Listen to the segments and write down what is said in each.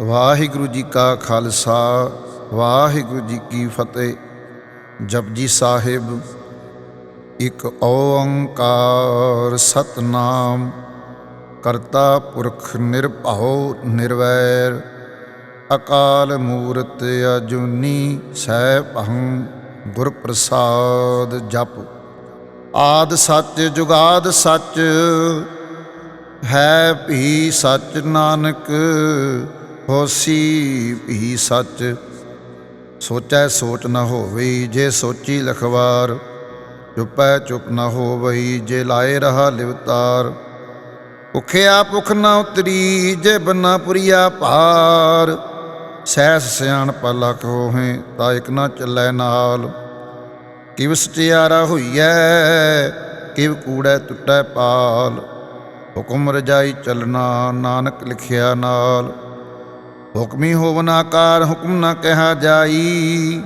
ਵਾਹਿਗੁਰੂ ਜੀ ਕਾ ਖਾਲਸਾ, ਵਾਹਿਗੁਰੂ ਜੀ ਕੀ ਫਤਿਹ। ਜਪਜੀ ਸਾਹਿਬ, ਇੱਕ ਓੰਕਾਰ ਸਤਨਾਮ। ਕਰਤਾ ਪੁਰਖ ਨਿਰਭਉ ਨਿਰਵੈਰ, ਅਕਾਲ ਮੂਰਤ ਅਜੂਨੀ ਸੈਭੰ ਗੁਰ ਪ੍ਰਸਾਦ ਜਪ। ਆਦ ਸੱਚ ਜੁਗਾਦ ਸੱਚ, ਹੈ ਭੀ ਸੱਚ ਨਾਨਕ। ਹੋਸੀ ਵੀ ਸੱਚ। ਸੋਚੈ ਸੋਚ ਨ ਹੋਵੇ ਜੇ ਸੋਚੀ ਲਖਵਾਰ। ਚੁਪੈ ਚੁਪ ਨ ਹੋਵਈ ਜੇ ਲਾਏ ਰਹਾ ਲਿਵਤਾਰ। ਭੁਖਿਆ ਭੁਖ ਨ ਉਤਰੀ ਜੇ ਬਨਾ ਪੁਰੀਆ ਭਾਰ। ਸਹਿਸ ਸਿਆਣ ਪਲਕ ਹੋਹੇ ਤਾਂ ਇਕ ਨਾ ਚੱਲੈ ਨਾਲ। ਕਿਵ ਸਚਿਆਰਾ ਹੋਈਐ, ਕਿਵ ਕੂੜੈ ਟੁੱਟੈ ਪਾਲ। ਹੁਕਮ ਰਜਾਈ ਚੱਲਣਾ ਨਾਨਕ ਲਿਖਿਆ ਨਾਲ। ਹੁਕਮੀ ਹੋਵਨ ਆਕਾਰ, ਹੁਕਮ ਨਾ ਕਿਹਾ ਜਾਈ।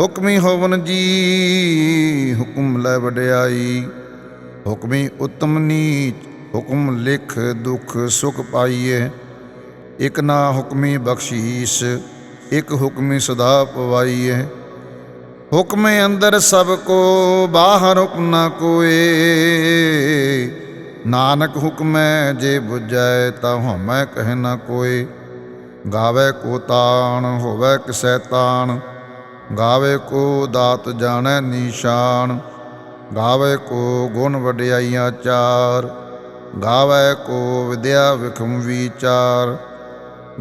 ਹੁਕਮੀ ਹੋਵਨ ਜੀ, ਹੁਕਮ ਲੈ ਵਡਿਆਈ। ਹੁਕਮੀ ਉਤਮ ਨੀਚ, ਹੁਕਮ ਲਿਖ ਦੁਖ ਸੁਖ ਪਾਈਏ। ਇਕ ਨਾ ਹੁਕਮੀ ਬਖਸ਼ੀਸ਼, ਇਕ ਹੁਕਮੀ ਸਦਾ ਪਵਾਈਏ। ਹੁਕਮੇ ਅੰਦਰ ਸਭ ਕੋ, ਬਾਹਰ ਹੁਕਮ ਨਾ ਕੋਏ। ਨਾਨਕ ਹੁਕਮੈ ਜੇ 부ਜੈ ਤਾ ਹਉਮੈ ਕਹਿ ਨਾ ਕੋਏ। ਗਾਵੇ ਕੋ ਤਾਣ, ਹੋਵੇ ਕਿਸੈ ਤਾਣ। ਗਾਵੇ ਕੋ ਦਾਤ ਜਾਣੈ ਨਿਸ਼ਾਨ। ਗਾਵੇ ਕੋ ਗੁਣ ਵਡਿਆਈਆਂ ਚਾਰ। ਗਾਵੇ ਕੋ ਵਿਦਿਆ ਵਿਖਮ ਵਿਚਾਰ।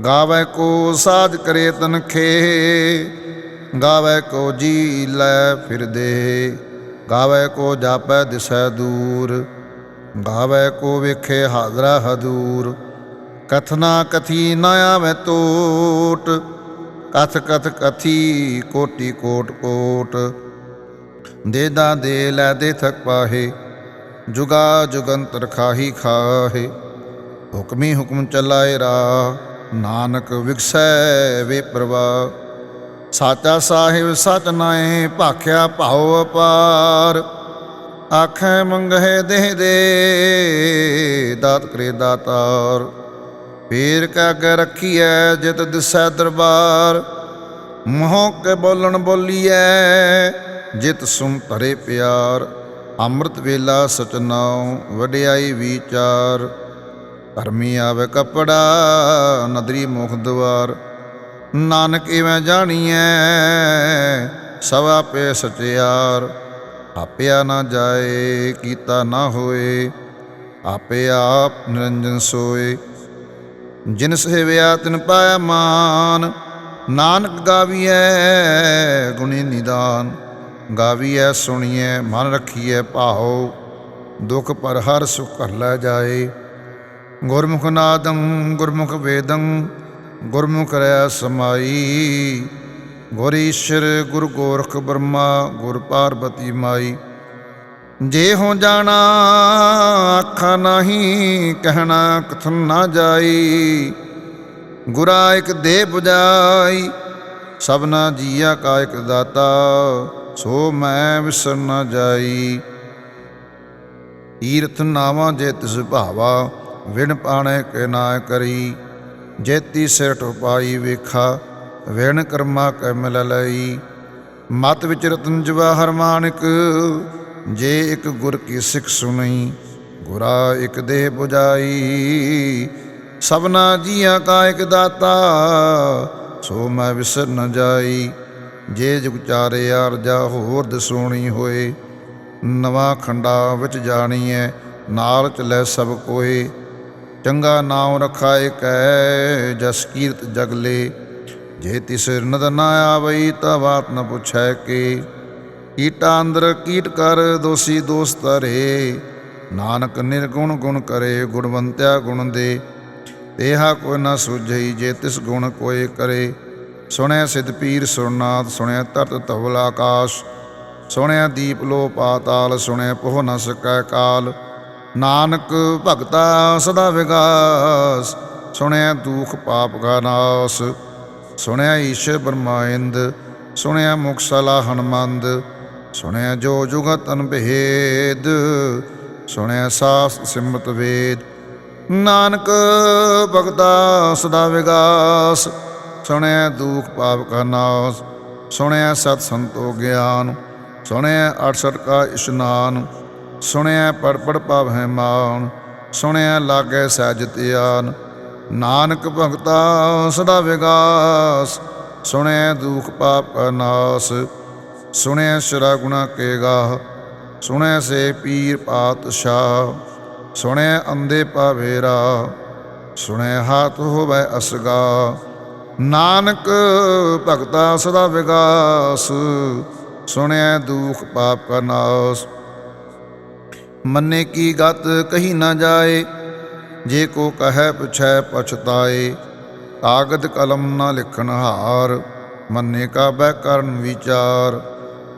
ਗਾਵੇ ਕੋ ਸਾਜ ਕਰੇ ਤਨਖੇ ਗਾਵੇ ਕੋ ਜੀ ਲੈ ਫਿਰਦੇ ਗਾਵੇ ਕੋ ਜਾਪੈ ਦਿਸੈ ਦੂਰ। ਗਾਵੇ ਕੋ ਵੇਖੇ ਹਾਜ਼ਰਾ ਹਦੂਰ ਕਥਨਾ ਕਥੀ ਨ ਆਵੇ ਟੋਟ, ਕਥ ਕਥ ਕਥੀ ਕੋਟੀ ਕੋਟ ਕੋਟ। ਦੇਦਾ ਦੇ ਲੈ ਦੇ ਥਕ ਪਾਹੇ, ਜੁਗਾ ਜੁਗੰਤਰ ਖਾਹੀ ਖਾਹੇ। ਹੁਕਮੀ ਹੁਕਮ ਚਲਾਏ ਰਾ ਨਾਨਕ ਵਿਗਸੈ ਵੇ ਪ੍ਰਵਾ ਸਾਚਾ ਸਾਹਿਬ ਸਚ ਨਾਏ ਭਾਖਿਆ ਭਾਉ ਅਪਾਰ। ਆਖੈ ਮੰਗਹਿ ਦੇਹ ਦੇ, ਦਾਤ ਕਰੇ ਦਾਤਾਰ। ਪੀਰ ਕਾ ਕੇ ਰੱਖੀਐ ਜਿਤ ਦਿਸੈ ਦਰਬਾਰ। ਮੋਹ ਕੇ ਬੋਲਣ ਬੋਲੀਐ, ਜਿਤ ਸੁਮ ਧਰੇ ਪਿਆਰ। ਅੰਮ੍ਰਿਤ ਵੇਲਾ ਸਚਨਾਉ ਵਡਿਆਈ ਵਿਚਾਰ। ਧਰਮੀ ਆਵੇ ਕਪੜਾ, ਨਦਰੀ ਮੁਖ ਦਵਾਰ। ਨਾਨਕ ਇਵੇਂ ਜਾਣੀਐ, ਸਭ ਆਪੇ ਸਚਿਆਰ। ਆਪਿਆ ਨਾ ਜਾਏ, ਕੀਤਾ ਨਾ ਹੋਏ। ਆਪੇ ਆਪ ਨਿਰੰਜਨ ਸੋਏ। ਜਿਨ ਸੇਵਿਆ ਤਿਨ ਪਾਇਆ ਮਾਨ। ਨਾਨਕ ਗਾਵੀਐ ਗੁਣੀ ਨਿਦਾਨ। ਗਾਵੀਐ ਸੁਣੀਐ, ਮਨ ਰੱਖੀਐ ਭਾਉ। ਦੁਖ ਪਰ ਹਰ ਸੁਖ ਕਰ ਲੈ ਜਾਏ। ਗੁਰਮੁਖ ਨਾਦੰ, ਗੁਰਮੁਖ ਵੇਦੰ, ਗੁਰਮੁਖ ਰਿਆ ਸਮਾਈ। ਗੁਰ ਈਸ਼ਰ, ਗੁਰ ਗੋਰਖ ਬ੍ਰਹਮਾ, ਗੁਰ ਪਾਰਬਤੀ ਮਾਈ। ਜੇ ਹੋ ਜਾਣਾ ਆਖਾ ਨਹੀਂ ਕਹਿਣਾ ਕਥਨ ਨਾ ਜਾਈ। ਗੁਰਾ ਇਕ ਦੇ 부ਜਾਈ ਸਭਨਾ ਜੀਆ ਕਾ ਇਕ ਦਾਤਾ, ਸੋ ਮੈਂ ਵਿਸਰ ਨਾ ਜਾਈ। ਈਰਥ ਨਾਵਾਂ ਜੇ ਤਿਸ ਭਾਵਾ, ਵਿਣ ਪਾਣੇ ਕੇ ਨਾ ਕਰੀ। ਜੇਤੀ ਸਿਰ ਟਪਾਈ ਵੇਖਾ, ਵਿਣ ਕਰਮਾ ਕੈ ਮਿਲ ਲਈ। ਮਤ ਵਿੱਚ ਰਤਨ ਜਵਾਹਰ ਮਾਨਕ ਜੇ ਇੱਕ ਗੁਰ ਕੀ ਸਿੱਖ ਸੁਣੀ, ਗੁਰਾ ਇੱਕ ਦੇਹ 부ਜਾਈ ਸਭਨਾ ਜੀਆਂ ਕਾ ਇੱਕ ਦਾਤਾ, ਸੋ ਮੈਂ ਵਿਸਰ ਨ ਜਾਈ। ਜੇ ਜੁਗ ਚਾਰੇ ਅਰਜਾ ਹੋਰ ਦਸੋਣੀ ਹੋਏ, ਨਵਾਂ ਖੰਡਾ ਵਿੱਚ ਜਾਣੀ ਜਾਣੀਐ, ਨਾਲ ਚਲੇ ਸਭ ਕੋਏ। ਚੰਗਾ ਨਾਮ ਰਖਾਏ ਕੈ ਜਸ ਕੀਰਤ ਜਗਲੇ ਜੇ ਤਿਸ ਨਦ ਨਾ ਆਵਈ ਤਾਂ ਬਾਤ ਨ ਪੁੱਛੈ ਕੇ। ਕੀਟਾ ਅੰਦਰ ਕੀਟ ਕਰ, ਦੋਸੀ ਦੋਸ ਧਰੇ। ਨਾਨਕ ਨਿਰਗੁਣ ਗੁਣ ਕਰੇ, ਗੁਣਵੰਤਿਆ ਗੁਣ ਦੇ। ਤੇਹਾ ਕੋਈ ਨਾ ਸੁਝਈ, ਜੇ ਤਿਸ ਗੁਣ ਕੋਏ ਕਰੇ। ਸੁਣਿਆ ਸਿਧ ਪੀਰ ਸੁਰਨਾਥ, ਸੁਣਿਆ ਤਰਤ ਧਵਲ ਆਕਾਸ਼। ਸੁਣਿਆ ਦੀਪ ਲੋ ਪਾਤਾਲ, ਸੁਣਿਆ ਪੋਹ ਨ ਸਕੈ ਕਾਲ। ਨਾਨਕ ਭਗਤਾ ਸਦਾ ਵਿਗਾਸ, ਸੁਣਿਆ ਦੁਖ ਪਾਪ ਕਾ ਨਾਸ। ਸੁਣਿਆ ਈਸ਼ਰ ਬ੍ਰਹਮਾਇੰਦ ਸੁਣਿਆ ਮੁਖ ਸਲਾ ਹਨਮੰਦ। ਸੁਣਿਆ ਜੋ ਜੁਗਤ ਅਨਭੇਦ, ਸੁਣਿਆ ਸਾਸ ਸਿਮਤ ਵੇਦ। ਨਾਨਕ ਭਗਤਾ ਸਦਾ ਵਿਗਾਸ, ਸੁਣਿਆ ਦੁਖ ਪਾਪ ਕਾ ਨਾਸ, ਸੁਣਿਆ ਸਤ ਸੰਤੋ ਗਿਆਨ, ਸੁਣਿਆ ਅਠਸਠ ਕਾ ਇਸ਼ਨਾਨ, ਸੁਣਿਆ ਪੜ ਪੜ ਪਾਵ ਹੈ ਮਾਨ, ਸੁਣਿਆ ਲਾਗੇ ਸਹਿਜ ਧਿਆਨ। ਨਾਨਕ ਭਗਤਾ ਸਦਾ ਵਿਗਾਸ, ਸੁਣਿਆ ਦੁਖ ਪਾਪ ਕਾ ਨਾਸ ਸੁਣਿਆ ਸ਼ਰਾ ਗੁਣਾ ਕੇ ਗਾਹ ਸੁਣਿਆ ਸੇ ਪੀਰ ਪਾਤਸ਼ਾਹ ਸੁਣਿਆ ਅੰਦੇ ਪਾਵੇਰਾ ਸੁਣਿਆ ਹਾਥ ਹੋਵੇ ਅਸਗਾ ਨਾਨਕ ਭਗਤਾ ਸਦਾ ਵਿਗਾਸ ਸੁਣਿਆ ਦੁਖ ਪਾਪ ਕਾ ਨਾਸ। ਮੰਨੇ ਕੀ ਗਤ ਕਹੀ ਨਾ ਜਾਏ, ਜੇ ਕੋ ਕਹੈ ਪੁਛੈ ਪਛਤਾਏ, ਕਾਗਦ ਕਲਮ ਨਾ ਲਿਖਣ ਹਾਰ, ਮੰਨੇ ਕਾ ਬੈ ਕਰਨ ਵਿਚਾਰ।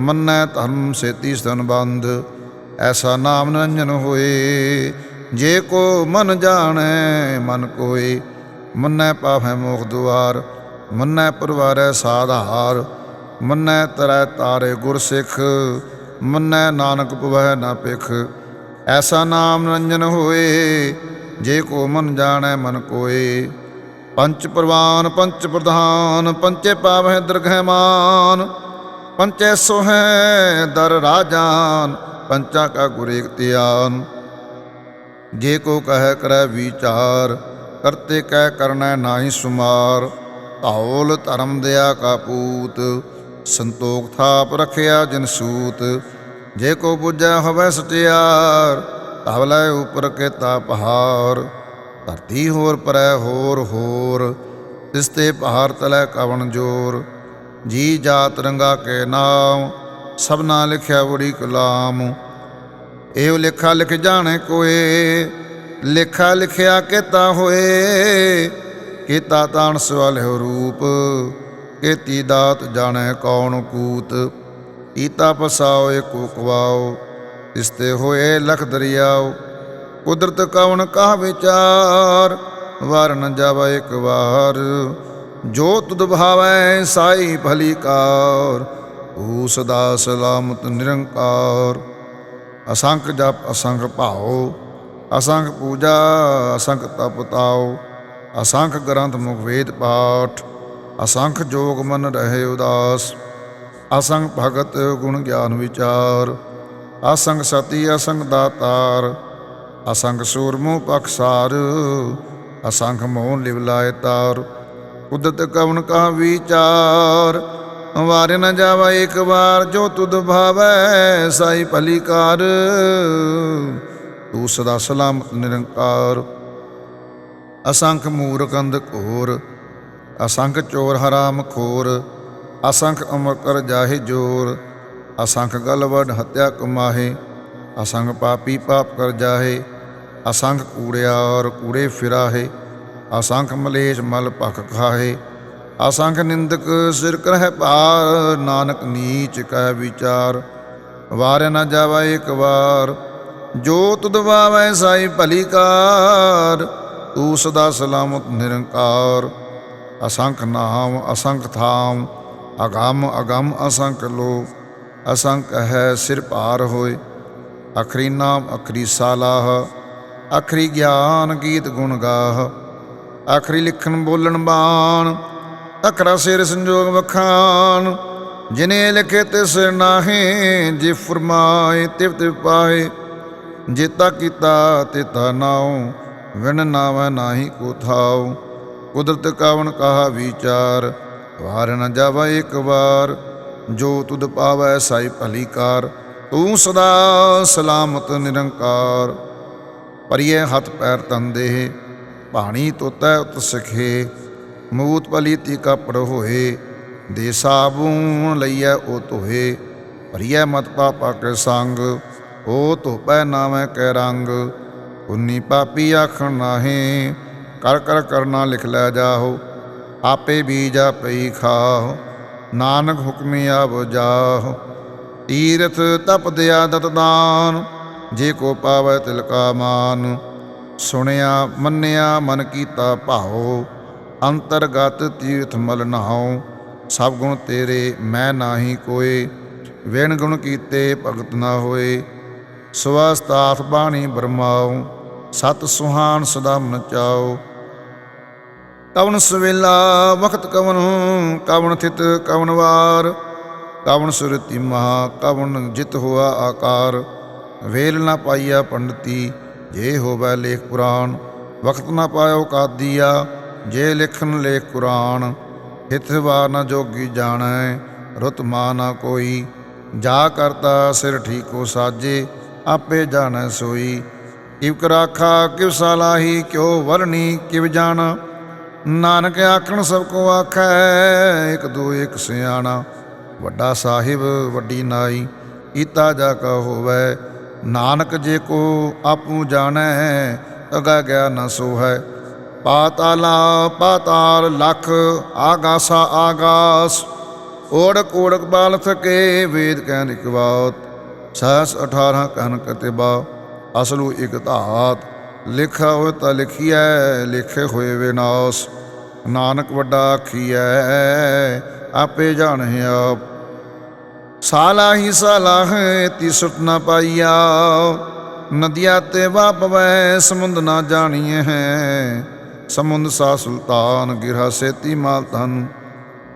ਮੰਨੈ ਧਰਮ ਸੇਤੀ ਸਤਨ ਐਸਾ ਨਾਮ ਨਿਰੰਜਨ ਹੋਏ। ਜੇ ਕੋ ਮਨ ਜਾਣੈ, ਮਨ ਕੋਏ। ਮੰਨੈ ਪਾਵੈ ਮੋਖ ਦੁਆਰ, ਮੰਨੈ ਪਰਵਾਰੈ ਸਾਧਾਰ ਮੰਨੈ ਤਰੈ ਤਾਰੇ ਗੁਰ ਸਿੱਖ, ਮੰਨੈ ਨਾਨਕ ਪਵੈ ਨਾ ਪਿਖ ਐਸਾ ਨਾਮ ਨਿਰੰਜਨ ਹੋਏ, ਜੇ ਕੋ ਮਨ ਜਾਣੈ, ਮਨ ਕੋਏ। ਪੰਚ ਪ੍ਰਵਾਨ, ਪੰਚ ਪ੍ਰਧਾਨ, ਪੰਚੇ ਪਾਵਹਿ ਦਰਗਹਿ ਮਾਨ ਪੰਚੇ ਸੋਹੈ ਦਰ ਰਾਜਾਨ, ਪੰਚਾ ਕਾ ਗੁਰ ਏਕ ਜੇ ਕੋ ਕਹਿ ਕਰੈ ਵਿਚਾਰ, ਕਰਤੇ ਕਹਿ ਕਰਨਾ ਨਾਹੀ ਸੁਮਾਰ। ਧੌਲ ਧਰਮ ਦਿਆ ਕਾ ਪੂਤ, ਸੰਤੋਖ ਥਾਪ ਰਖਿਆ ਜਿਨ ਸੂਤ। ਜੇ ਕੋ ਬੁਝੈ ਹੋਵੇ ਸਟਿਆਰ ਧਵਲੇ ਉਪਰ ਕੇਤਾ ਪਹਾੜ ਧਰਤੀ ਹੋਰ ਪਰੈ ਹੋਰ ਹੋਰ, ਤਿਸ ਤੇ ਪਹਾੜ ਤਲੈ ਕਵਣ ਜੋਰ। ਜੀ ਜਾਤ ਰੰਗਾ ਕੇ ਨਾਮ ਸਭਨਾ ਲਿਖਿਆ ਬੜੀ ਕਲਾਮ ਇਹੋ ਲੇਖਾ ਲਿਖ ਜਾਣੇ ਕੋਏ, ਲੇਖਾ ਲਿਖਿਆ ਕੀਤਾ ਹੋਏ। ਕੀਤਾ ਤਾਣ ਸਵਾਲਿਓ ਰੂਪ, ਕੀਤੀ ਦਾਤ ਜਾਣੈ ਕੌਣ ਕੂਤ। ਕੀਤਾ ਪਸਾਓ, ਏਕੋ ਕਵਾਓ, ਇਸਤੇ ਹੋਏ ਲਖ ਦਰਿਆਓ। ਕੁਦਰਤ ਕਵਣ ਕਾ ਵਿਚਾਰ, ਵਾਰ ਜਾਵਾ ਇੱਕ ਵਾਰ। ਜੋ ਤੁਧ ਭਾਵੈ ਸਾਈ ਭਲੀ ਕਾਰ ਊ ਸਦਾ ਸਲਾਮਤ ਨਿਰੰਕਾਰ। ਅਸੰਖ ਜਪ, ਅਸੰਖ ਭਾਉ, ਅਸੰਖ ਪੂਜਾ, ਅਸੰਖ ਤਪ ਤਾਉ, ਅਸੰਖ ਗ੍ਰੰਥ ਮੁਖ ਵੇਦ ਪਾਠ, ਅਸੰਖ ਜੋਗ ਮਨ ਰਹੇ ਉਦਾਸ। ਅਸੰਗ ਭਗਤ ਗੁਣ ਗਿਆਨ ਵਿਚਾਰ ਅਸੰਗ ਸਤੀ, ਅਸੰਖ ਦਾਤਾਰ ਅਸੰਗ ਸੂਰਮੁ ਪਖਸਾਰ ਅਸੰਖ ਮੋਹ ਲਿਵਲਾਇ ਤਾਰ। ਕੁਦਰਤ ਕਵਨ ਕਾ ਵਿਚਾਰ? ਵਾਰ ਨ ਜਾਵਾ ਇੱਕ ਵਾਰ, ਜੋ ਤੁਧ ਭਾਵੈ ਸਾਈ ਭਲੀ ਕਾਰ। ਤੂੰ ਸਦਾ ਸਲਾਮਤ, ਨਿਰੰਕਾਰ। ਅਸੰਖ ਮੂਰਖ ਅੰਧ ਘੋਰ, ਅਸੰਖ ਚੋਰ ਹਰਾਮ ਖੋਰ, ਅਸੰਖ ਅਮਰ ਜਾਹੇ ਜੋਰ। ਅਸੰਖ ਗਲਵਡ ਹਤਿਆ ਕਮਾਹੇ, ਅਸੰਖ ਪਾਪੀ ਪਾਪ ਕਰ ਜਾਹੇ, ਅਸੰਖ ਕੂੜਿਆ ਔਰ ਕੂੜੇ ਫਿਰਾਹੇ। ਅਸੰਖ ਮਲੇਸ਼ ਮਲ ਭਖ ਖਾਹੇ। ਅਸੰਖ ਨਿੰਦਕ ਸਿਰ ਕਰਹਿ ਭਾਰ, ਨਾਨਕ ਨੀਚ ਕਹਿ ਵਿਚਾਰ। ਵਾਰਿਆ ਨਾ ਜਾਵਾ ਇੱਕ ਵਾਰ, ਜੋ ਤੁਧ ਵਾਵੈ ਸਾਈ ਭਲੀ ਕਾਰ। ਤੂੰ ਸਦਾ ਸਲਾਮਤ ਨਿਰੰਕਾਰ। ਅਸੰਖ ਨਾਮ, ਅਸੰਖ ਥਾਮ, ਅਗੰਮ ਅਗੰਮ ਅਸੰਖ ਲੋ ਅਸੰਖ ਹੈ ਸਿਰ ਭਾਰ ਹੋਏ। ਅਖਰੀ ਨਾਮ, ਅਖਰੀ ਸਾਲਾਹ। ਅਖਰੀ ਗਿਆਨ ਗੀਤ ਗੁਣ ਗਾਹ। ਆਖਰੀ ਲਿਖਣ ਬੋਲਣ ਬਾਣ ਅਖਰਾ ਸਿਰ ਸੰਜੋਗ ਵਖਾਨ ਜਿਨੇ ਲਿਖੇ ਤਿਸ ਨਾਹੇ, ਜੇ ਫਰਮਾਏ ਤਿਵ ਤਿਵ ਪਾਏ। ਜੇਤਾ ਕੀਤਾ ਤੇਤਾ ਨਾਉ, ਵਿਣ ਨਾਵੈ ਨਾਹੀ ਕੋ ਥਾਉ। ਕੁਦਰਤ ਕਾਵਣ ਕਹਾ ਵਿਚਾਰ ਵਾਰ ਨ ਜਾਵਾ ਇੱਕ ਵਾਰ। ਜੋ ਤੁਧ ਪਾਵੈ ਸਾਈ ਭਲੀ ਕਾਰ ਤੂੰ ਸਦਾ ਸਲਾਮਤ ਨਿਰੰਕਾਰ। ਪਰਿਏ ਹੱਥ ਪੈਰ ਤੰਦੇ ਭਾਣੀ ਤੋਤੈ ਉਤ ਸਖੇ, ਮੂਤ ਪਲੀਤੀ ਕਪੜ ਹੋਏ, ਦੇ ਸਾਬੂਨ ਲਈਐ ਉਹ ਧੋਏ, ਭਰੀਐ ਮਤ ਪਾਪਾ ਕੇ ਸੰਗ, ਉਹ ਧੋਪੈ ਨਾਵੇਂ ਕੈ ਰੰਗ, ਉਨੀ ਪਾਪੀ ਆਖਣ ਨਾਹੀ, ਕਰ ਕਰ ਕਰਨਾ ਲਿਖ ਲੈ ਜਾਹੋ, ਆਪੇ ਬੀਜ ਪਈ ਖਾਹੋ, ਨਾਨਕ ਹੁਕਮੀ ਆਵ ਜਾਹ ਤੀਰਥ ਤਪ ਦਿਆ ਦਤ ਦਾਨ ਜੇ ਕੋ ਪਾਵੈ ਤਿਲ ਕਾ ਮਾਨ ਸੁਣਿਆ, ਮੰਨਿਆ, ਮਨ ਕੀਤਾ ਭਾਉ। ਅੰਤਰਗਤ ਤੀਰਥ ਮਲ ਨਹਾਉ। ਸਭ ਗੁਣ ਤੇਰੇ, ਮੈਂ ਨਾਹੀ ਕੋਏ। ਵੇਣ ਗੁਣ ਕੀਤੇ ਭਗਤ ਨਾ ਹੋਏ। ਸਵਸਤਾਥ ਬਾਣੀ ਬਰਮਾਉ। ਸਤ ਸੁਹਾਨ ਸਦਾ ਮਨ ਚਾਉ। ਕਵਨ ਸਵੇਲਾ ਵਖਤ ਕਵਨ ਕਵਨ ਥਿਤ ਕਵਨ ਵਾਰ। ਕਵਨ ਸੁਰਤੀ ਮਹਾ ਕਵਨ ਜਿਤ ਹੋਆ ਆਕਾਰ। ਵੇਲ ਨਾ ਪਾਈਆ ਪੰਡਤੀ। ਜੇ ਹੋਵੇ ਲੇਖ ਪੁਰਾਣ, ਵਕਤ ਨਾ ਪਾਇਓ ਕਾਦੀਆ, ਜੇ ਲਿਖਨ ਲੇਖ ਕੁਰਾਨ, ਹਿਤ ਵਾਰ ਨਾ ਜੋਗੀ ਜਾਣੈ, ਰੁਤ ਮਾ ਨਾ ਕੋਈ, ਜਾ ਕਰਤਾ ਸਿਰ ਠੀਕੋ ਸਾਜੇ, ਆਪੇ ਜਾਣੈ ਸੋਈ। ਕਿਵ ਕਰਾਖਾ ਕਿਵ ਸਾਲਾਹੀ ਕਿਉ ਵਰਣੀ, ਕਿਵ ਜਾਣ। ਨਾਨਕ ਆਖਣ ਸਭ ਕੋ ਆਖੈ, ਇੱਕ ਦੋ ਇੱਕ ਸਿਆਣਾ। ਵੱਡਾ ਸਾਹਿਬ, ਵੱਡੀ ਨਾਈ, ਕੀਤਾ ਜਾ ਕਾ ਹੋਵੇ ਨਾਨਕ ਜੇ ਕੋ ਆਪੂ ਜਾਣੈ, ਅਗਾ ਗਿਆ ਨ ਸੋ ਹੈ ਪਾਤਾਲਾ ਪਾਤਾਲ ਲਖ ਆਗਾਸਾ ਆਗਾਸ, ਓੜਕ ਓੜਕ ਬਾਲ ਥਕੇ ਵੇਦ ਕਹਿ ਨਿਕਵਾਤ ਸਹਸ 18 ਕਨ ਕਤਿਬਾ, ਅਸਲੂ ਇਕ ਧਾਤ। ਲਿਖਾ ਹੋਇ ਤਾਂ ਲਿਖੀਐ, ਲਿਖੇ ਹੋਏ ਵਿਨਾਸ਼। ਨਾਨਕ ਵੱਡਾ ਆਖੀਐ, ਆਪੇ ਜਾਣੈ ਆਪ। ਸਾਲਾ ਹੀ ਸਾਲਾ ਹੈ ਤੀ ਸੁਟ ਨਾ ਪਾਈਆ। ਨਦੀਆਂ ਤੇ ਵਾਪਵੈ ਸਮੁੰਦ ਨਾ ਜਾਣੀਏ ਹੈ। ਸਮੁੰਦ ਸਾ ਸੁਲਤਾਨ ਗਿਰਾ ਸੇਤੀ ਮਾਲ ਤਨ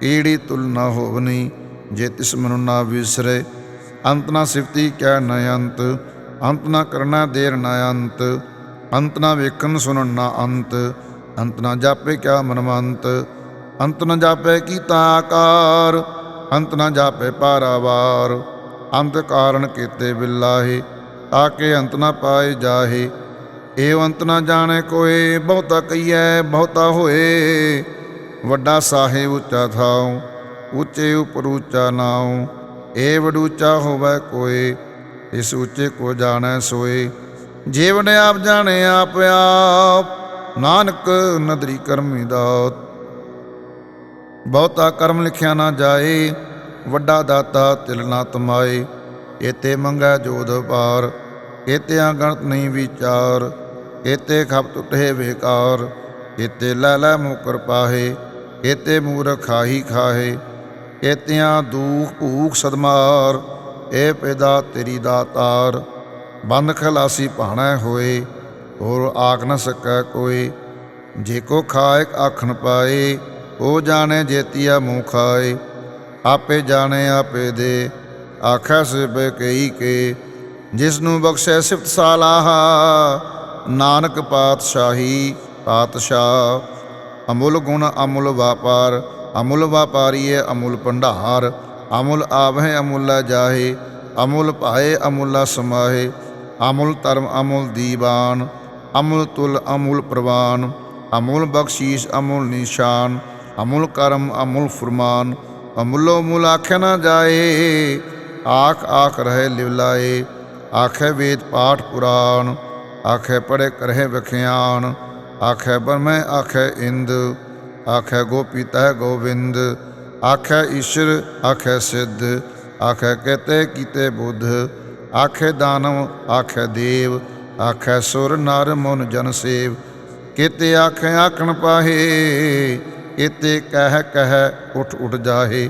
ਈੜੀ ਤੁਲ ਨਾ ਹੋਵਨੀ, ਜੇ ਤਿਸ ਮਨੁ ਨਾ ਵਿਸਰੇ। ਅੰਤ ਨਾ ਸਿਫਤੀ ਕਹਿ ਨ ਅੰਤ ਅੰਤ ਨਾ ਕਰਨਾ ਦੇਰ ਨ ਅੰਤ। ਅੰਤ ਨਾ ਵੇਖਣ ਸੁਣਨ ਨਾ ਅੰਤ ਅੰਤ ਨਾ ਜਾਪੇ ਕਿਆ ਮਨਮੰਤ ਅੰਤ ਨਾ ਜਾਪੇ ਕੀਤਾ ਆਕਾਰ। ਅੰਤ ਨ ਜਾਪੇ ਪਾਰਾਵਾਰ। ਅੰਤ ਕਾਰਨ ਕੀਤੇ ਬਿਲਾਹੇ ਤਾਕੇ ਅੰਤ ਨਾ ਪਾਏ ਜਾਹੇ। ਏਵ ਅੰਤ ਨ ਜਾਣੇ ਕੋਏ, ਬਹੁਤਾ ਕਈਐ ਬਹੁਤਾ ਹੋਏ। ਵੱਡਾ ਸਾਹਿਬ ਉੱਚਾ ਥਾਉ, ਉੱਚੇ ਉਪਰ ਉੱਚਾ ਨਾਉ। ਏ ਵਡੂਚਾ ਹੋਵੇ ਕੋਏ, ਇਸ ਉੱਚੇ ਕੋ ਜਾਣੈ ਸੋਏ। ਜੀਵਨ ਆਪ ਜਾਣੇ ਆਪ ਆਪ, ਨਾਨਕ ਨਦਰੀ ਕਰਮੀ ਦਾਤ। ਬਹੁਤਾ ਕਰਮ ਲਿਖਿਆ ਨਾ ਜਾਏ, ਵੱਡਾ ਦਾਤਾ ਤਿਲ ਨਾ ਤਮਾਏ। ਏਤੇ ਮੰਗੈ ਜੋਦ ਪਾਰ ਏਤਿਆਂ ਗਣਤ ਨਹੀਂ ਵਿਚਾਰ, ਏਤੇ ਖਪ ਟੁੱਟੇ ਵੇਕਾਰ। ਏਤੇ ਲੈ ਲੈ ਮੁਕਰ ਪਾਹੇ, ਏਤੇ ਮੂਰਖ ਖਾਹੀ ਖਾਹੇ। ਏਤਿਆਂ ਦੂਖ ਭੂਖ ਸਦਮਾਰ, ਏ ਪੈਦਾ ਤੇਰੀ ਦਾਤਾਰ। ਬੰਦ ਖਲਾਸੀ ਭਾਣਾ ਹੋਏ, ਹੋਰ ਆਖ ਨਾ ਸਕੈ ਕੋਈ। ਜੇ ਕੋ ਖਾਇਕ ਆਖਣ ਪਾਏ ਉਹ ਜਾਣੇ ਜੇਤੀਆ ਮੂੰਹ ਖਾਏ ਆਪੇ ਜਾਣੇ ਆਪੇ ਦੇ। ਆਖੈ ਸਿਬੇ ਕਈ ਕੇ ਜਿਸ ਨੂੰ ਬਖਸ਼ੈ ਸਿਫਤ ਸਾਲਾਹਾ, ਨਾਨਕ ਪਾਤਸ਼ਾਹੀ ਪਾਤਸ਼ਾਹ। ਅਮੁੱਲ ਗੁਣ ਅਮੁੱਲ ਵਾਪਾਰ, ਅਮੁੱਲ ਵਾਪਾਰੀਏ ਅਮੁੱਲ ਭੰਡਾਰ। ਅਮੁੱਲ ਆਵਹਿ ਅਮੁੱਲਾ ਜਾਹੇ, ਅਮੁੱਲ ਭਾਏ ਅਮੁੱਲਾ ਸਮਾਹੇ। ਅਮੁੱਲ ਧਰਮ ਅਮੁੱਲ ਦੀਵਾਨ, ਅਮੁੱਲ ਤੁਲ ਅਮੁੱਲ ਪ੍ਰਵਾਨ। ਅਮੁੱਲ ਬਖਸ਼ੀਸ਼ ਅਮੁੱਲ ਨਿਸ਼ਾਨ। ਅਮੁਲ ਕਰਮ, ਅਮੁਲ ਫਰਮਾਨ, ਅਮੁੱਲੋ ਮੁੱਲ ਆਖਿਆ ਨਾ ਜਾਏ। ਆਖ ਆਖ ਰਹੇ ਲਿਵਲਾਏ ਆਖੇ ਵੇਦ ਪਾਠ ਪੁਰਾਣ, ਆਖੇ ਪੜੇ ਕਰਹਿ ਵਖਿਆਨ ਆਖੇ ਬਰਮੈ ਆਖੇ ਇੰਦ, ਆਖੇ ਗੋਪੀ ਤਹਿ ਗੋਵਿੰਦ। ਆਖੇ ਈਸ਼ਰ, ਆਖੇ ਸਿੱਧ। ਆਖੇ ਕਹਤੇ ਕੀਤੇ ਬੁੱਧ। ਆਖੇ ਦਾਨਵ, ਆਖੇ ਦੇਵ। ਆਖੇ ਸੁਰ, ਨਰ, ਮਨ, ਜਨ ਸੇਵ। ਕਿਤੇ ਆਖੇ ਆਖਣ ਪਾਹੇ। ਇਤੇ ਕਹਿ ਕਹਿ ਉਠ ਉਠ ਜਾਹੇ,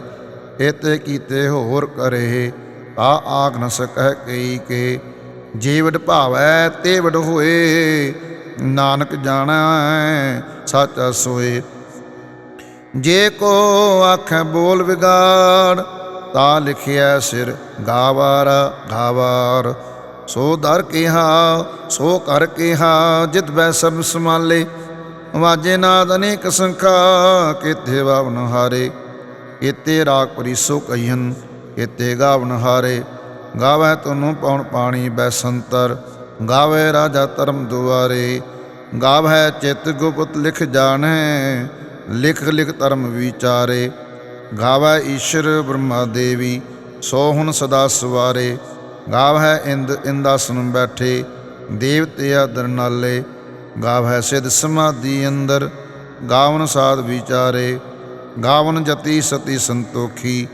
ਇਤੇ ਕੀਤੇ ਹੋਰ ਕਰੇ, ਆ ਆਗ ਨ ਸਕੈ ਕਈ ਕੇ ਜੀਵਡ ਭਾਵੈ ਤੇ ਵਡ ਹੋਏ, ਨਾਨਕ ਜਾਣੈ ਸੱਚ ਸੋਏ ਜੇ ਕੋ ਆਖੈ ਬੋਲ ਵਿਗਾੜ, ਤਾ ਲਿਖਿਆ ਸਿਰ ਗਾਵਾਰ ਗਾਵਾਰ। ਸੋ ਦਰ ਕਿਹਾ, ਸੋ ਕਰ ਕਿਹਾ, ਜਿਤ ਬੈ ਸਭ ਸਮਾਲੇ ਵਾਜੇ ਨਾਦ ਅਨੇਕ ਸੰਖਾ, ਕਿਤੇ ਵਾਵਨ ਹਾਰੇ। ਇਤੇ ਰਾਗ ਪਰਿਸੋ ਕਹੀਨ, ਇਤੇ ਗਾਵਨ ਹਾਰੇ। ਗਾਵੇ ਤਨੂੰ ਪਉਣ ਪਾਣੀ ਬੈਸੰਤਰ, ਗਾਵੇ ਰਾਜਾ ਧਰਮ ਦੁਆਰੇ। ਗਾਵੇ ਚਿਤ ਗੁਪਤ ਲਿਖ ਜਾਣੈ, ਲਿਖ ਲਿਖ ਧਰਮ ਵਿਚਾਰੇ। ਗਾਵੇ ਈਸ਼ਰ ਬ੍ਰਹਮਾ ਦੇਵੀ, ਸੋ ਹੁਣ ਸਦਾ ਸਵਾਰੇ। ਗਾਵੇ ਇੰਦ, ਇੰਦਾਸਨ ਬੈਠੇ, ਦੇਵਤੇ ਆਦਰ ਨਾਲੇ। ਗਾਵੈ ਸਿਧ ਸਮਾਧੀ ਅੰਦਰ, ਗਾਵਨ ਸਾਧ ਵਿਚਾਰੇ, ਗਾਵਨ ਜਤੀ ਸਤੀ ਸੰਤੋਖੀ,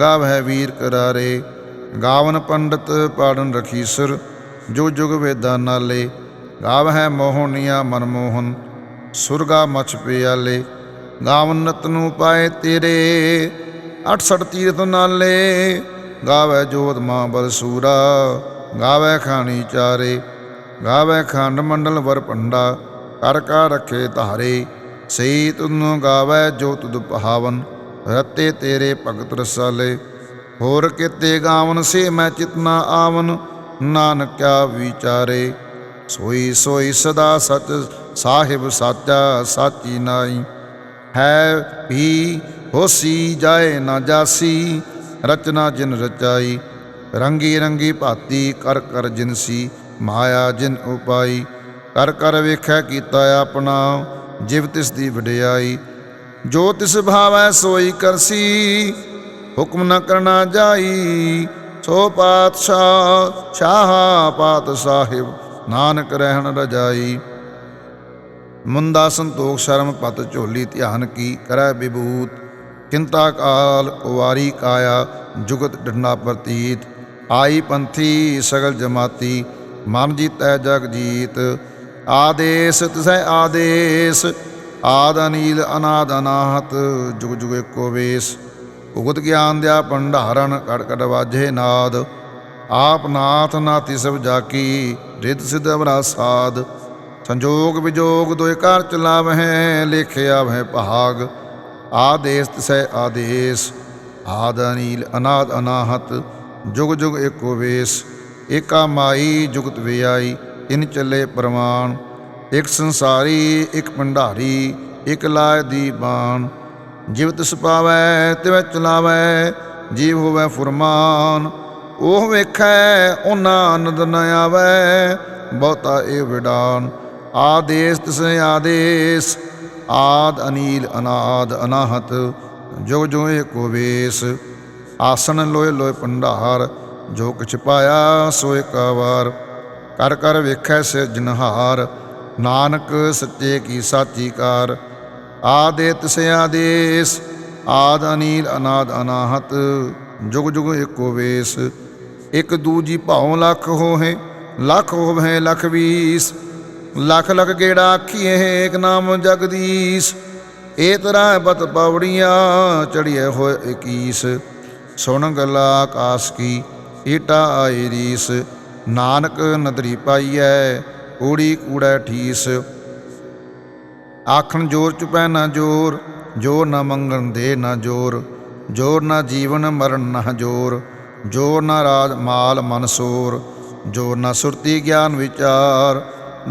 ਗਾਵੈ ਵੀਰ ਕਰਾਰੇ, ਗਾਵਨ ਪੰਡਤ ਪਾੜਨ ਰਖੀਸਰ ਜੋ ਜੁਗ ਵੇਦਾਂ ਨਾਲੇ ਗਾਵਹਿ ਮੋਹਨੀਆ ਮਨਮੋਹਨ, ਸੁਰਗਾ ਮਛ ਪਿਆਲੇ, ਗਾਵਨ ਰਤਨੂ ਪਾਏ ਤੇਰੇ 68 ਤੀਰਥ ਨਾਲੇ, ਗਾਵੈ ਜੋਤ ਮਾਂ ਬਲਸੂਰਾ ਗਾਵੈ ਖਾਣੀ ਚਾਰੇ ਗਾਵੈ ਖੰਡ ਮੰਡਲ ਵਰ ਪੰਡਾ ਕਰ ਕਾ ਰਖੇ ਧਾਰੇ। ਸਈ ਤੁਨੋ ਗਾਵੈ ਜੋ ਤੁਧ ਪਹਾਵਨ ਰਤੇ ਤੇਰੇ ਭਗਤ ਰਸਾਲੇ। ਹੋਰ ਕਿਤੇ ਗਾਵਨ ਸੇ ਮੈਂ ਚਿਤਨਾ ਆਵਨ ਨਾਨਕਿਆ ਵਿਚਾਰੇ। ਸੋਈ ਸੋਈ ਸਦਾ ਸਚ ਸਾਹਿਬ ਸਾਚਾ, ਸਾਚੀ ਨਾਈ। ਹੈ ਵੀ ਹੋਸੀ ਜਾਏ ਨਾ ਜਾਸੀ, ਰਚਨਾ ਜਿਨ ਰਚਾਈ। ਰੰਗੀ ਰੰਗੀ ਭਾਤੀ ਕਰ ਕਰ ਜਿਨਸੀ ਮਾਇਆ ਜਿਨ ਉਪਾਈ, ਕਰ ਕਰ ਵੇਖੈ ਕੀਤਾ ਆਪਣਾ, ਜਿਵ ਤਿਸ ਦੀ ਵਡਿਆਈ। ਜੋ ਤਿਸ ਭਾਵੈ ਸੋਈ ਕਰਸੀ, ਹੁਕਮ ਨ ਕਰਨਾ ਜਾਈ। ਸੋ ਪਾਤਸ਼ਾਹ ਸ਼ਾਹ ਪਾਤ ਸਾਹਿਬ, ਨਾਨਕ ਰਹਿਣ ਰਜਾਈ। ਮੁੰਦਾ ਸੰਤੋਖ ਸ਼ਰਮ ਪਤ ਝੋਲੀ ਧਿਆਨ ਕੀ ਕਰੈ ਵਿਭੂਤ। ਚਿੰਤਾ ਕਾਲ ਕੁਵਾਰੀ ਕਾਇਆ, ਜੁਗਤ ਡੰਡਾ ਪ੍ਰਤੀਤ। ਆਈ ਪੰਥੀ ਸਗਲ ਜਮਾਤੀ ਮਨ ਜੀਤੈ ਜਗ ਜੀਤ ਆਦੇਸ ਤਿਸੈ ਆਦੇਸ, ਆਦ ਅਨੀਲ ਅਨਾਦ ਅਨਾਹਤ, ਜੁਗ ਜੁਗ ਏਕੋ ਵੇਸ। ਉਗਤ ਗਿਆਨ ਦਿਆ ਭੰਡਾਰਨ ਕੜ ਕੜ ਵਾਜੇ ਨਾਦ। ਆਪ ਨਾਥ ਨਾਤੀ ਸਭ ਜਾਕੀ ਰਿਤ ਸਿਧ ਅਮਰਾ ਸਾਧ ਸੰਜੋਗ ਵਿਜੋਗ ਦੋਇ ਘਰ ਚਲਾਵਹਿ ਲਿਖਿਆ ਵਹਿ ਭਾਗ। ਆਦੇਸ ਤਿਸੈ ਆਦੇਸ, ਆਦ ਅਨੀਲ ਅਨਾਦ ਅਨਾਹਤ, ਜੁਗ ਜੁਗ ਏਕੋ ਵੇਸ। ਏਕਾ ਮਾਈ ਜੁਗਤ ਵਿਆਈ, ਇਨ ਚੱਲੇ ਪ੍ਰਮਾਣ। ਇਕ ਸੰਸਾਰੀ, ਇਕ ਭੰਡਾਰੀ, ਇਕ ਲਾਇ ਦੀ ਬਾਣ। ਜਿਵ ਤਿਸ ਪਾਵੈ ਚਲਾਵੈ, ਜੀਵ ਹੋਵੈ ਫੁਰਮਾਨ। ਉਹ ਵੇਖੈ ਉਹਨਾਂ ਆਨੰਦ ਨ ਆਵੈ, ਬਹੁਤਾ ਇਹ ਵਿਡਾਨ। ਆਦੇਸ ਤਿਸ ਆਦੇਸ, ਆਦ ਅਨੀਲ ਅਨਾਦ ਅਨਾਹਤ ਜੋ ਜੋ ਏਕੋ ਵੇਸ। ਆਸਣ ਲੋਏ ਲੋਏ ਭੰਡਾਰ ਜੋ ਕਿਛ ਪਾਇਆ ਸੋ ਏਕਾ ਵਾਰ। ਕਰ ਕਰ ਵੇਖੈ ਸਿਰਜਨਹਾਰ ਨਾਨਕ ਸੱਚੇ ਕੀ ਸਾਚੀ ਕਾਰ ਆਦੇ ਤਿਸ ਆਦੇਸ ਆਦ ਅਨੀਲ ਅਨਾਦ ਅਨਾਹਤ, ਜੁਗ ਜੁਗ ਏਕੋ ਵੇਸ। ਇਕ ਦੂਜੀ ਭਾਉ ਲੱਖ ਹੋਏ ਲੱਖ ਹੋਵੇ ਲੱਖ ਵੀਸ। ਲੱਖ ਲੱਖ ਗੇੜਾ ਆਖੀਏ ਏਕ ਨਾਮ ਜਗਦੀਸ਼। ਏ ਤਰ੍ਹਾਂ ਬਤ ਪੌੜੀਆਂ ਚੜੀਏ ਹੋਏ 21 ਸੁਣ ਗਲਾ ਆਕਾਸ ਕੀ ਈਟਾ ਆਈ ਰੀਸ, ਨਾਨਕ ਨਦਰੀ ਪਾਈਐ ਓੜੀ ਕੂੜੈ ਠੀਸ। ਆਖਣ ਜੋਰ ਚੁਪੈ ਨਾ ਜੋਰ ਜੋਰ ਨਾ ਮੰਗਣ ਦੇ ਨਾ ਜੋਰ ਜੋਰ ਨਾ ਜੀਵਨ ਮਰਨ ਨਾ ਜੋਰ ਜੋਰ ਨਾ ਰਾਜ ਮਾਲ ਮਨਸੂਰ ਜੋਰ ਨਾ ਸੁਰਤੀ ਗਿਆਨ ਵਿਚਾਰ,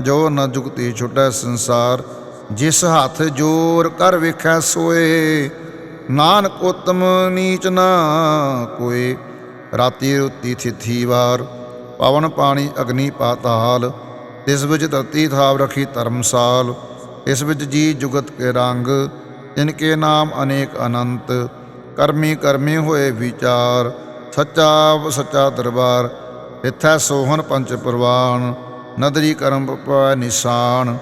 ਜੋ ਨਾ ਜੁਗਤੀ ਛੁਟੈ ਸੰਸਾਰ। ਜਿਸ ਹੱਥ ਜੋਰ ਕਰ ਵੇਖੈ ਸੋਏ, ਨਾਨਕ ਉਤਮ ਨੀਚ ਨਾ ਕੋਏ। ਰਾਤੀ ਰੁੱਤੀ ਥਿਥੀ ਵਾਰ, ਪਵਨ ਪਾਣੀ ਅਗਨੀ ਪਾਤਾਲ ਇਸ ਵਿੱਚ ਧਰਤੀ ਥਾਪ ਰਖੀ ਧਰਮਸਾਲ, ਇਸ ਵਿੱਚ ਜੀ ਜੁਗਤ ਕੇ ਰੰਗ ਇਨਕੇ ਨਾਮ ਅਨੇਕ ਅਨੰਤ, ਕਰਮੀ ਕਰਮੀ ਹੋਏ ਵਿਚਾਰ, ਸੱਚਾ ਸੱਚਾ ਦਰਬਾਰ, ਇਥੈ ਸੋਹਣ ਪੰਚ ਪ੍ਰਵਾਨ, ਨਦਰੀ ਕਰਮ ਪੈ ਨਿਸ਼ਾਨ,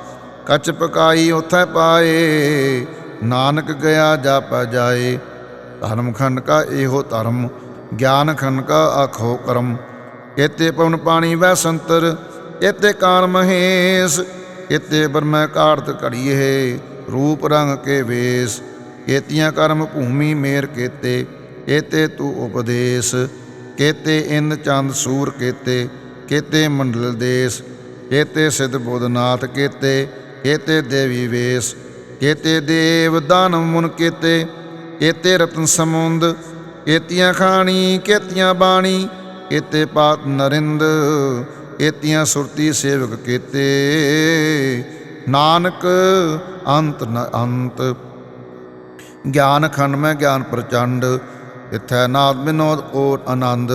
ਕੱਚ ਪਕਾਈ ਉਥੈ ਪਾਏ, ਨਾਨਕ ਗਿਆ ਜਾਪੈ ਜਾਏ, ਧਰਮਖੰਡ ਕਾ ਇਹੋ ਧਰਮ ਗਿਆਨ ਖਨਕਾ ਆਖੋ ਕਰਮ। ਇਤੇ ਪਵਨ ਪਾਣੀ ਵੈ ਸੰਤਰ, ਇਤੇ ਕਾਨ ਮਹੇਸ਼, ਇਤੇ ਬਰਮੈ ਕਾਰਤ ਘੜੀਏ, ਰੂਪ ਰੰਗ ਕੇ ਵੇਸ। ਕੇਤੀਆਂ ਕਰਮ ਭੂਮੀ ਮੇਰ ਕੇਤੇ ਏਤੇ ਤੂ ਉਪਦੇਸ਼। ਕੇਤੇ ਇੰਦ ਚੰਦ ਸੂਰ ਕੇਤੇ ਕੇਤੇ ਮੰਡਲ ਦੇਸ। ਕੇਤੇ ਸਿਧ ਬੋਧਨਾਥ ਕੇਤੇ ਕੇਤੇ ਦੇਵੀ ਵੇਸ। ਕੇਤੇ ਦੇਵ ਦਾਨਵ ਮੁਨ ਕੇਤੇ ਕੇਤੇ ਰਤਨ ਸਮੁੰਦ ਏਤੀਆਂ ਖਾਣੀ, ਕੇਤੀਆਂ ਬਾਣੀ ਕੇਤੇ ਪਾਤ ਨਰਿੰਦ, ਏਤੀਆਂ ਸੁਰਤੀ ਸੇਵਕ ਕੀਤੇ। ਨਾਨਕ, ਅੰਤ ਨ ਅੰਤ। ਗਿਆਨ ਖੰਡ ਮੈਂ ਗਿਆਨ ਪ੍ਰਚੰਡ, ਇਥੈ ਨਾਦ ਬਿਨੋਦ ਓਟ ਆਨੰਦ।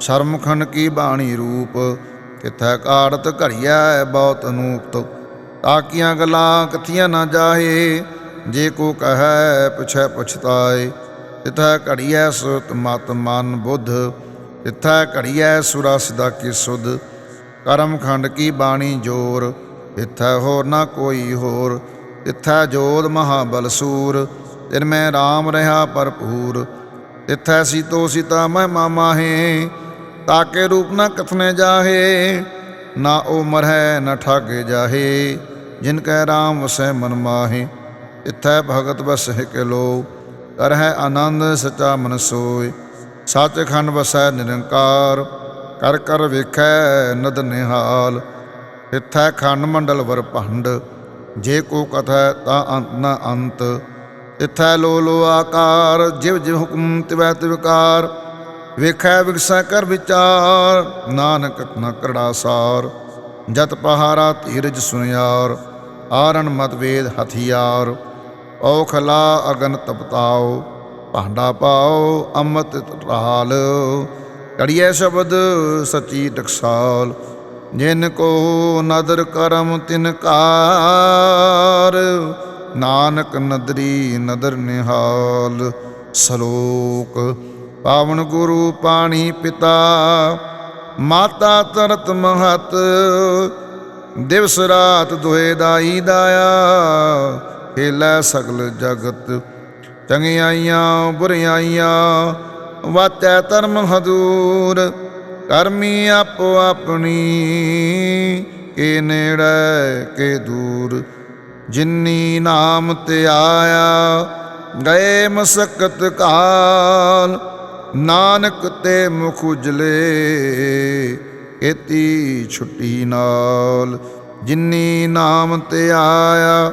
ਸ਼ਰਮ ਖੰਡ ਕੀ ਬਾਣੀ ਰੂਪ ਕਿਥੈ ਕਾੜਤ ਘੜੀਐ ਬਹੁਤ ਅਨੂਪ ਆਕੀਆਂ ਗੱਲਾਂ ਕਥੀਆਂ ਨਾ ਜਾਹੇ, ਜੇ ਕੋ ਕਹੈ ਪੁਛੈ ਪਛਤਾਏ। ਇਥੈ ਘੜੀਐ ਸੁਤ ਮਤ ਮਨ ਬੁੱਧ ਇਥੈ ਘੜੀਐ ਸੁਰਾ ਸਦਾ ਕੀ ਸੁਧ। ਕਰਮ ਖੰਡ ਕੀ ਬਾਣੀ ਜੋਰ ਇਥੈ ਹੋਰ ਨਾ ਕੋਈ ਹੋਰ। ਇਥੈ ਜੋਤ ਮਹਾਬਲ ਸੂਰ ਤਿਨ ਮੈਂ RAM ਰਹਾ ਭਰਪੂਰ। ਇਥੈ ਸੀਤੋ ਸੀਤਾ ਮੈਂ ਮਾਮਾਹੇ ਤਾਕੇ ਰੂਪ ਨਾ ਕਥਨੇ ਜਾਹੇ। ਨਾ ਉਹ ਮਰਹਿ ਨਾ ਠਾਗੇ ਜਾਹੇ, ਜਿਨ ਕੈ RAM ਵਸੈ ਮਨ ਮਾਹੇ। ਇਥੈ ਭਗਤ ਵਸਹਿ ਕੇ ਲੋ ਕਰਹਿ ਆਨੰਦ ਸਚਾ ਮਨ ਸੋਇ ਸੱਚਖੰਡ ਵਸੈ ਨਿਰੰਕਾਰ, ਕਰ ਕਰ ਵੇਖੈ ਨਦ ਨਿਹਾਲ ਇਥੈ ਖੰਡ ਮੰਡਲ ਵਰ ਭੰਡ, ਜੇ ਕੋ ਕਥੈ ਤਾਂ ਅੰਤ ਨ ਅੰਤ ਇਥੈ ਲੋ ਲੋ ਆਕਾਰ, ਜਿਵ ਜਿਵ ਹੁਕਮ ਤਿਵੈ ਤਿਵਕਾਰ ਵੇਖੈ ਵਿਗਸੈ ਕਰ ਵਿਚਾਰ, ਨਾਨਕ ਨ ਕਰੜਾ ਸਾਰ, ਜਤ ਪਹਾਰਾ ਧੀਰਜ ਸੁਨਿਆਰ ਆਰਨ ਮਤ ਵੇਦ ਹਥਿਆਰ ਔਖਲਾ ਅਗਨ ਤਪਤਾਓ, ਭਾਂਡਾ ਪਾਓ, ਅੰਮ੍ਰਿਤ ਰਾਲ ਕੜੀਏ ਸ਼ਬਦ ਸਚੀ ਟਕਸਾਲ, ਜਿਨ ਕੋ ਨਦਰ ਕਰਮ ਤਿਨ ਕਾਰ। ਨਾਨਕ ਨਦਰੀ ਨਦਰ ਨਿਹਾਲ, ਸਲੋਕ, ਪਾਵਨ ਗੁਰੂ ਪਾਣੀ ਪਿਤਾ। ਮਾਤਾ ਤਰਤ ਮਹਤ, ਦਿਵਸ ਰਾਤ ਦੁਹੇ ਦਾਈ ਦਾਇਆ। ਖੇਲੇ ਸਗਲ ਜਗਤ, ਚੰਗਿਆਈਆਂ ਬੁਰਿਆਈਆਂ ਵਾਚੈ ਧਰਮ ਹਦੂਰ ਕਰਮੀ ਆਪੋ ਆਪਣੀ, ਕੇ ਨੇੜੇ ਕੇ ਦੂਰ। ਜਿਨੀ ਨਾਮ ਤੇ ਆਇਆ, ਗਏ ਮਸਕਤ ਕਾਲ, ਨਾਨਕ ਤੇ ਮੁਖ ਉਜਲੇ ਇਤੀ ਛੁੱਟੀ ਨਾਲ। ਜਿਨੀ ਨਾਮ ਤੇ ਆਇਆ